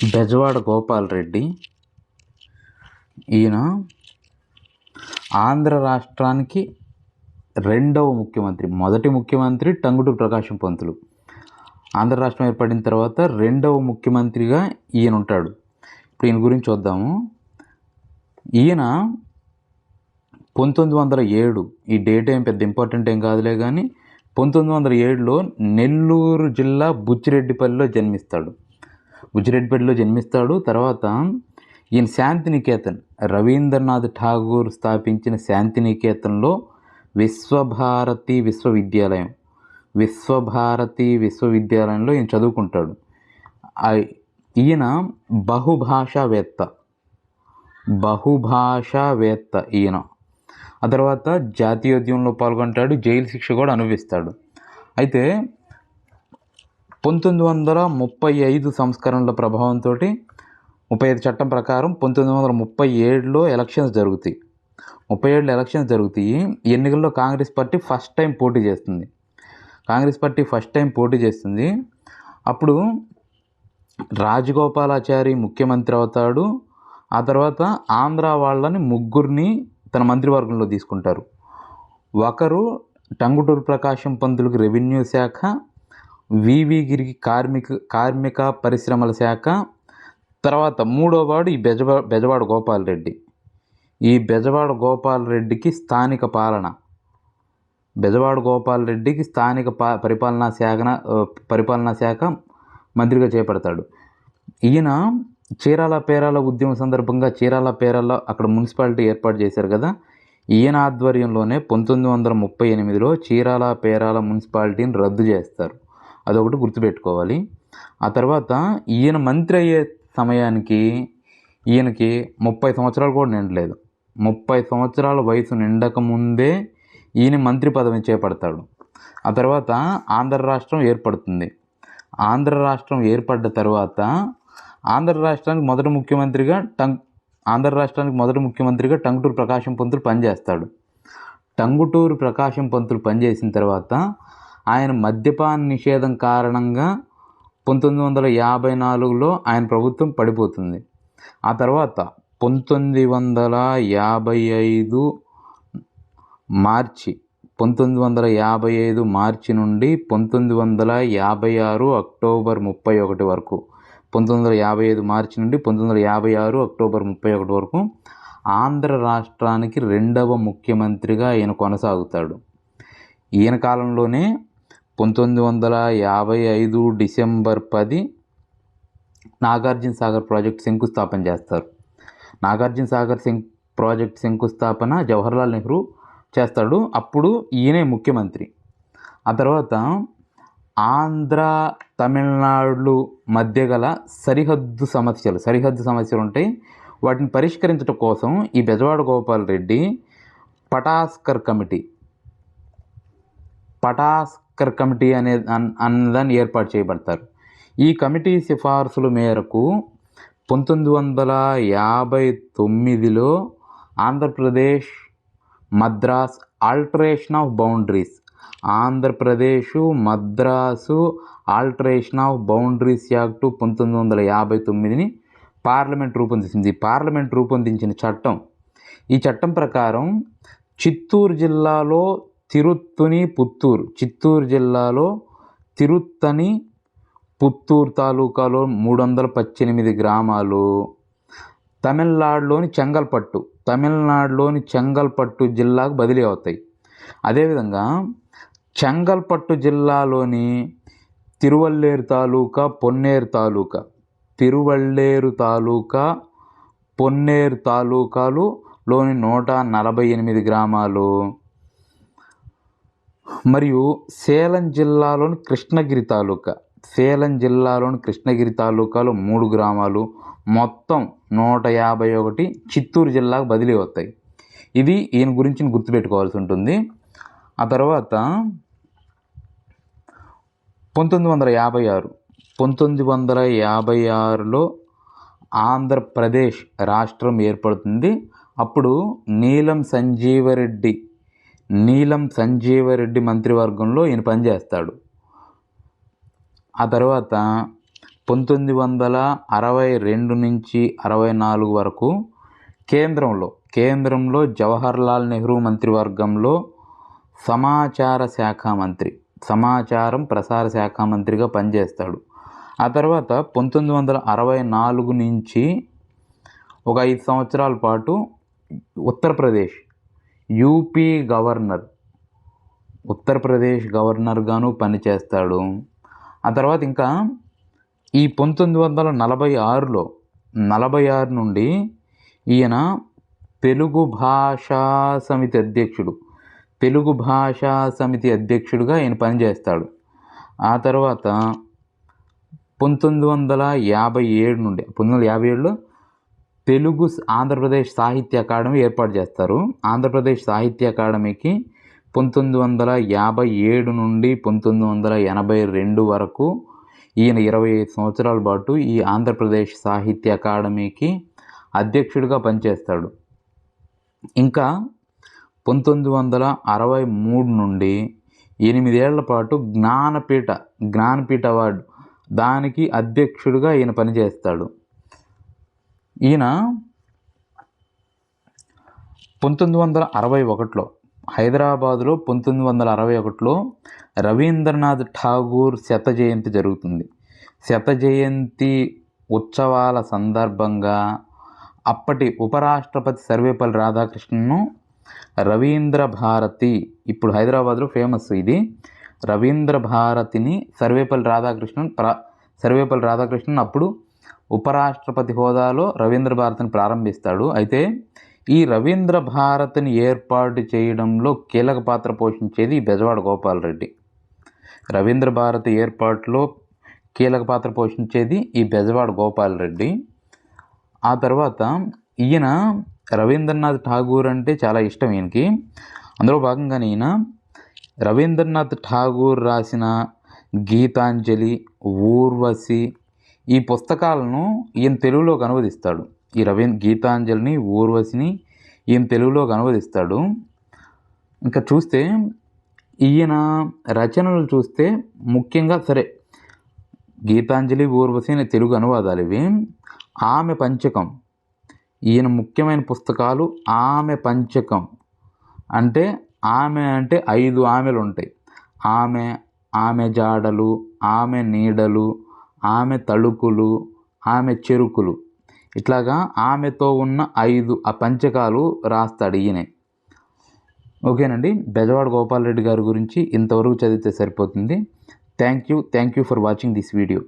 బెజవాడ గోపాల్ రెడ్డి. ఈయన ఆంధ్ర రాష్ట్రానికి రెండవ ముఖ్యమంత్రి మొదటి ముఖ్యమంత్రి టంగుటూరి ప్రకాశం పంతులు. ఆంధ్ర రాష్ట్రం ఏర్పడిన తర్వాత రెండవ ముఖ్యమంత్రిగా ఈయన ఉంటాడు. ఇప్పుడు ఈయన గురించి చూద్దాము. ఈయన పంతొమ్మిది వందల ఏడు ఈ డేట్ ఏం పెద్ద ఇంపార్టెంట్ ఏం కాదులే కానీ పంతొమ్మిది వందల ఏడులో నెల్లూరు జిల్లా బుచ్చిరెడ్డిపల్లిలో జన్మిస్తాడు. బుచ్చిరెడ్డిపల్లిలో జన్మిస్తాడు. తర్వాత ఈయన శాంతినికేతన్ రవీంద్రనాథ్ ఠాగూర్ స్థాపించిన శాంతినికేతన్లో విశ్వభారతి విశ్వవిద్యాలయం విశ్వభారతి విశ్వవిద్యాలయంలో ఈయన చదువుకుంటాడు. ఈయన బహుభాషావేత్త బహుభాషావేత్త ఈయన. ఆ తర్వాత జాతీయోద్యమంలో పాల్గొంటాడు. జైలు శిక్ష కూడా అనుభవిస్తాడు. అయితే పంతొమ్మిది వందల ముప్పై ఐదు సంస్కరణల ప్రభావంతో ముప్పై ఐదు చట్టం ప్రకారం పంతొమ్మిది వందల ముప్పై ఏడులో ఎలక్షన్స్ జరుగుతాయి. ముప్పై ఏడులో ఎలక్షన్స్ జరుగుతాయి. ఎన్నికల్లో కాంగ్రెస్ పార్టీ ఫస్ట్ టైం పోటీ చేస్తుంది. కాంగ్రెస్ పార్టీ ఫస్ట్ టైం పోటీ చేస్తుంది. అప్పుడు రాజగోపాలాచారి ముఖ్యమంత్రి అవుతాడు. ఆ తర్వాత ఆంధ్ర వాళ్ళని ముగ్గురిని తన మంత్రివర్గంలో తీసుకుంటారు. ఒకరు టంగుటూరు ప్రకాశం పంతులకు రెవెన్యూ శాఖ వివిగిరి కార్మిక కార్మిక పరిశ్రమల శాఖ తర్వాత మూడో వాడు ఈ బెజవా బెజవాడ గోపాల్ రెడ్డి. ఈ బెజవాడ గోపాల్ రెడ్డికి స్థానిక పాలన. బెజవాడ గోపాల్ రెడ్డికి స్థానిక పా పరిపాలనా శాఖన పరిపాలనా శాఖ మంత్రిగా చేపడతాడు. ఈయన చీరాల పేరాల ఉద్యమం సందర్భంగా చీరాల పేరాల అక్కడ మున్సిపాలిటీ ఏర్పాటు చేశారు కదా. ఈయన ఆధ్వర్యంలోనే పంతొమ్మిది వందల ముప్పై ఎనిమిదిలో చీరాల పేరాల మున్సిపాలిటీని రద్దు చేస్తారు. అదొకటి గుర్తుపెట్టుకోవాలి. ఆ తర్వాత ఈయన మంత్రి అయ్యే సమయానికి ఈయనకి ముప్పై సంవత్సరాలు కూడా నిండలేదు. ముప్పై సంవత్సరాల వయసు నిండక ముందే ఈయన మంత్రి పదవి చేపడతాడు. ఆ తర్వాత ఆంధ్ర రాష్ట్రం ఏర్పడుతుంది. ఆంధ్ర రాష్ట్రం ఏర్పడ్డ తర్వాత ఆంధ్ర రాష్ట్రానికి మొదటి ముఖ్యమంత్రిగా టంగ్ ఆంధ్ర రాష్ట్రానికి మొదటి ముఖ్యమంత్రిగా టంగుటూరు ప్రకాశం పంతులు పనిచేస్తాడు. టంగుటూరు ప్రకాశం పంతులు పనిచేసిన తర్వాత ఆయన మద్యపాన నిషేధం కారణంగా పంతొమ్మిది వందల యాభై నాలుగులో ఆయన ప్రభుత్వం పడిపోతుంది. ఆ తర్వాత పంతొమ్మిది వందల యాభై ఐదు మార్చి పంతొమ్మిది వందల యాభై ఐదు మార్చి నుండి పంతొమ్మిది వందల యాభై ఆరు అక్టోబర్ ముప్పై ఒకటి వరకు పంతొమ్మిది వందల యాభై ఐదు మార్చి నుండి పంతొమ్మిది వందల యాభై ఆరు అక్టోబర్ ముప్పై ఒకటి వరకు ఆంధ్ర రాష్ట్రానికి రెండవ ముఖ్యమంత్రిగా ఈయన కొనసాగుతాడు. ఈయన కాలంలోనే పంతొమ్మిది వందల యాభై ఐదు డిసెంబర్ పది నాగార్జున సాగర్ ప్రాజెక్ట్ శంకుస్థాపన చేస్తారు. నాగార్జున సాగర్ శం ప్రాజెక్ట్ శంకుస్థాపన జవహర్లాల్ నెహ్రూ చేస్తాడు. అప్పుడు ఈయనే ముఖ్యమంత్రి. ఆ తర్వాత ఆంధ్ర తమిళనాడు మధ్య గల సరిహద్దు సమస్యలు సరిహద్దు సమస్యలు ఉంటాయి. వాటిని పరిష్కరించడం కోసం ఈ బెజవాడ గోపాల్ రెడ్డి పటాస్కర్ కమిటీ పటాస్ పటాస్కర్ కమిటీ అనే అన్- అన్నదాన్ని ఏర్పాటు చేయబడతారు. ఈ కమిటీ సిఫార్సుల మేరకు పంతొమ్మిది వందల యాభై తొమ్మిదిలో Andhra Pradesh Madras alteration of boundaries Andhra Pradesh Madras alteration of boundaries act పంతొమ్మిది వందల యాభై తొమ్మిదిని పార్లమెంట్ రూపొందించింది. పార్లమెంట్ రూపొందించిన చట్టం ఈ చట్టం ప్రకారం చిత్తూరు జిల్లాలో తిరుత్తుని పుత్తూరు. చిత్తూరు జిల్లాలో తిరుత్తని పుత్తూరు తాలూకాలో మూడు వందల పద్దెనిమిది గ్రామాలు. తమిళనాడులోని చెంగల్పట్టు. తమిళనాడులోని చెంగల్పట్టు జిల్లాకు బదిలీ అవుతాయి. అదేవిధంగా చెంగల్పట్టు జిల్లాలోని తిరువల్లేరు తాలూకా పొన్నేరు తాలూకా. తిరువల్లేరు తాలూకా పొన్నేరు తాలూకాలు లోని నూట నలభై ఎనిమిది గ్రామాలు. మరియు సేలం జిల్లాలోని కృష్ణగిరి తాలూకా సేలం జిల్లాలోని కృష్ణగిరి తాలూకాలో మూడు గ్రామాలు మొత్తం నూట యాభై ఒకటి చిత్తూరు జిల్లాకు బదిలీ అవుతాయి. ఇది ఈయన గురించి గుర్తుపెట్టుకోవాల్సి ఉంటుంది. ఆ తర్వాత పంతొమ్మిది వందల యాభై ఆరు పంతొమ్మిది వందల యాభై ఆరులో ఆంధ్రప్రదేశ్ రాష్ట్రం ఏర్పడుతుంది. అప్పుడు నీలం సంజీవరెడ్డి నీలం సంజీవరెడ్డి మంత్రివర్గంలో ఈయన పనిచేస్తాడు. ఆ తర్వాత పంతొమ్మిది వందల అరవై రెండు నుంచి అరవై నాలుగు వరకు కేంద్రంలో కేంద్రంలో జవహర్లాల్ నెహ్రూ మంత్రివర్గంలో సమాచార శాఖ మంత్రి సమాచారం ప్రసార శాఖ మంత్రిగా పనిచేస్తాడు. ఆ తర్వాత పంతొమ్మిది వందల అరవై నాలుగు నుంచి ఒక ఐదు సంవత్సరాల పాటు ఉత్తరప్రదేశ్ యూపీ గవర్నర్ ఉత్తరప్రదేశ్ గవర్నర్గాను పనిచేస్తాడు. ఆ తర్వాత ఇంకా ఈ పంతొమ్మిది వందల నలభై ఆరులో నలభై ఆరు నుండి ఈయన తెలుగు భాషా సమితి అధ్యక్షుడు తెలుగు భాషా సమితి అధ్యక్షుడిగా ఈయన పనిచేస్తాడు. ఆ తర్వాత పంతొమ్మిది వందల యాభై ఏడు నుండి పంతొమ్మిది వందల యాభై ఏడులో తెలుగు ఆంధ్రప్రదేశ్ సాహిత్య అకాడమీ ఏర్పాటు చేస్తారు. ఆంధ్రప్రదేశ్ సాహిత్య అకాడమీకి పంతొమ్మిది వందల యాభై ఏడు నుండి పంతొమ్మిది వందల ఎనభై రెండు వరకు ఈయన ఇరవై ఐదు సంవత్సరాల పాటు ఈ ఆంధ్రప్రదేశ్ సాహిత్య అకాడమీకి అధ్యక్షుడిగా పనిచేస్తాడు. ఇంకా పంతొమ్మిది వందల అరవై మూడు నుండి ఎనిమిదేళ్ళ పాటు జ్ఞానపీఠ జ్ఞానపీఠ అవార్డు దానికి అధ్యక్షుడిగా ఈయన పనిచేస్తాడు. ఈయన పంతొమ్మిది వందల అరవై ఒకటిలో హైదరాబాదులో పంతొమ్మిది వందల అరవై ఒకటిలో రవీంద్రనాథ్ ఠాగూర్ శత జయంతి జరుగుతుంది. శత జయంతి ఉత్సవాల సందర్భంగా అప్పటి ఉపరాష్ట్రపతి సర్వేపల్లి రాధాకృష్ణను రవీంద్ర భారతి ఇప్పుడు హైదరాబాద్లో ఫేమస్ ఇది రవీంద్ర భారతిని సర్వేపల్లి రాధాకృష్ణన్ ప్ర సర్వేపల్లి రాధాకృష్ణన్ అప్పుడు ఉపరాష్ట్రపతి హోదాలో రవీంద్ర భారతిని ప్రారంభిస్తాడు. అయితే ఈ రవీంద్ర భారతిని ఏర్పాటు చేయడంలో కీలక పాత్ర పోషించేది బెజవాడ గోపాలరెడ్డి రవీంద్ర భారతి ఏర్పాటులో కీలక పాత్ర పోషించేది ఈ బెజవాడ గోపాలరెడ్డి ఆ తర్వాత ఈయన రవీంద్రనాథ్ ఠాగూర్ అంటే చాలా ఇష్టం ఈయనకి. అందులో భాగంగానే ఈయన రవీంద్రనాథ్ ఠాగూర్ రాసిన గీతాంజలి ఊర్వశి ఈ పుస్తకాలను ఈయన తెలుగులోకి అనువదిస్తాడు. ఈ రవీంద్ర గీతాంజలిని ఊర్వశిని ఈయన తెలుగులోకి అనువదిస్తాడు. ఇంకా చూస్తే ఈయన రచనలు చూస్తే ముఖ్యంగా సరే గీతాంజలి ఊర్వశి అనే తెలుగు అనువాదాలు ఇవి. ఆమె పంచకం. ఈయన ముఖ్యమైన పుస్తకాలు ఆమె పంచకం. అంటే ఆమె అంటే ఐదు ఆమెలు ఉంటాయి. ఆమె ఆమె జాడలు ఆమె నీడలు ఆమె తళుకులు ఆమె చెరుకులు. ఇట్లాగా ఆమెతో ఉన్న ఐదు ఆ పంచకాలు రాస్తాడు ఈయనే ఓకేనండి. బెజవాడ గోపాల్ రెడ్డి గారి గురించి ఇంతవరకు చదివితే సరిపోతుంది. Thank you thank you for watching this video